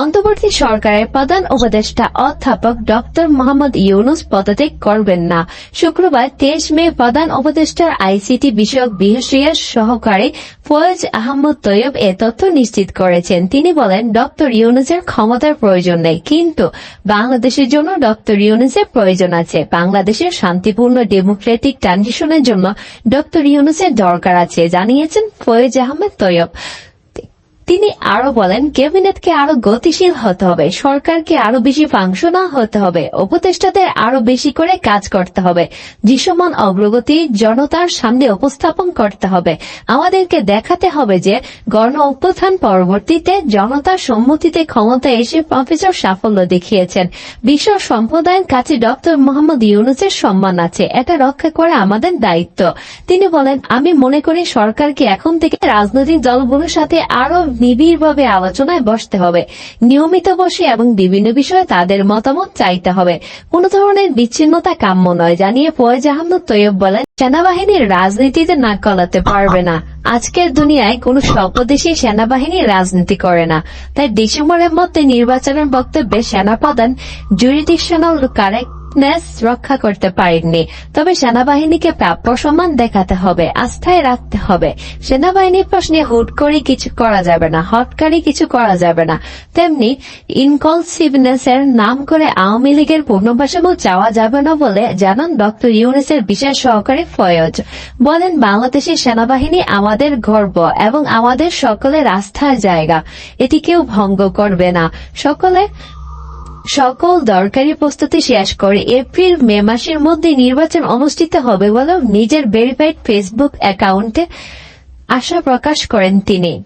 অন্তর্বর্তী সরকারের প্রধান উপদেষ্টা অধ্যাপক ডক্টর মোহাম্মদ ইউনুস পদত্যাগ করবেন না। শুক্রবার তেইশ মে প্রধান উপদেষ্টার আইসিটি বিষয়ক বিশেষ সহকারী ফয়েজ আহমদ তৈয়ব এ তথ্য নিশ্চিত করেছেন। তিনি বলেন, ডক্টর ইউনুসের ক্ষমতার প্রয়োজন নেই, কিন্তু বাংলাদেশের জন্য ডক্টর ইউনুসের প্রয়োজন আছে। বাংলাদেশের শান্তিপূর্ণ ডেমোক্রেটিক ট্রানজিশনের জন্য ডক্টর ইউনুসের দরকার আছে, জানিয়েছেন ফয়েজ আহমেদ তৈয়ব। আরও বলেন, ক্যাবিনেটকে আরও গতিশীল হতে হবে, সরকারকে আরও বেশি ফাংশনাল হতে হবে, উপদেষ্টাদের আরও বেশি করে কাজ করতে হবে, দৃশ্যমান অগ্রগতি জনতার সামনে উপস্থাপন করতে হবে। আমাদেরকে দেখাতে হবে যে, গণ অভ্যুত্থান পরবর্তীতে জনতার সম্মতিতে ক্ষমতা এসে প্রফেসর সাফল্য দেখিয়েছেন। বিশ্ব সম্প্রদায়ের কাছে ডক্টর মোহাম্মদ ইউনুসের সম্মান আছে, এটা রক্ষা করা আমাদের দায়িত্ব। তিনি বলেন, আমি মনে করি সরকারকে এখন থেকে রাজনৈতিক দলগুলোর সাথে আরও নিবিড়ভাবে আলোচনায় বসতে হবে। নিয়মিত বসে এবং বিভিন্ন বিষয়ে তাদের মতামত চাইতে হবে। কোন ধরনের বিচ্ছিন্নতা কাম্য নয়, জানিয়ে ফয়েজ আহমদ তৈয়ব বলেন, সেনাবাহিনীর রাজনীতিতে নাক গলাতে পারবে না। আজকের দুনিয়ায় কোন স্বল্পদেশী সেনাবাহিনী রাজনীতি করে না। তাই ডিসেম্বরের মধ্যে নির্বাচনের বক্তব্যে সেনাপ্রধান জুরিডিকশনাল কারেক্টনেস রক্ষা করতে পারেননি। তবে সেনাবাহিনীকে প্রাপ্য সম্মান দেখাতে হবে, আস্থায় রাখতে হবে। সেনাবাহিনীর প্রশ্নে হুট করে কিছু করা যাবে না হটকারি কিছু করা যাবে না। তেমনি ইনকলসিভনেস এর নাম করে আওয়ামী লীগের পূর্ণভাষামু চাওয়া যাবে না বলে জানান ডক্টর ইউনুসের বিশেষ সহকারী ফয়জ। বলেন, বাংলাদেশের সেনাবাহিনী আমাদের গর্ব এবং আমাদের সকলের আস্থার জায়গা। এটি কেউ ভঙ্গ করবে না। সকলে সকল দরকারি প্রস্তুতি শেষ করে এপ্রিল, মে মাসের মধ্যে নির্বাচন অনুষ্ঠিত হবে বলেও নিজের ভেরিফাইড ফেসবুক অ্যাকাউন্টে আশা প্রকাশ করেন তিনি।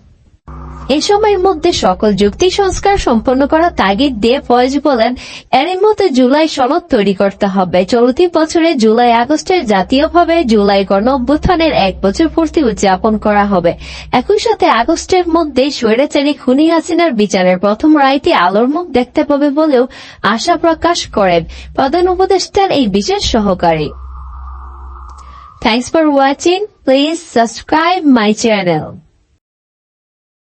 এ সময়ের মধ্যে সকল যুক্তি সংস্কার সম্পন্ন করা তাগিদ দিয়ে ফয়েজ বলেন এর মধ্যে জুলাই সনদ তৈরি করতে হবে চলতি বছরে জুলাই আগস্টের জাতীয়ভাবে জুলাই গণ অভ্যুত্থানের এক বছর পূর্তি উদযাপন করা হবে একই সাথে আগস্টের মধ্যে স্বৈরাচারী খুনি হাসিনার বিচারের প্রথম রায়টি আলোর মুখ দেখতে পাবে বলেও আশা প্রকাশ করেন প্রধান উপদেষ্টার এই বিশেষ সহকারী Thanks for watching. Please subscribe my channel.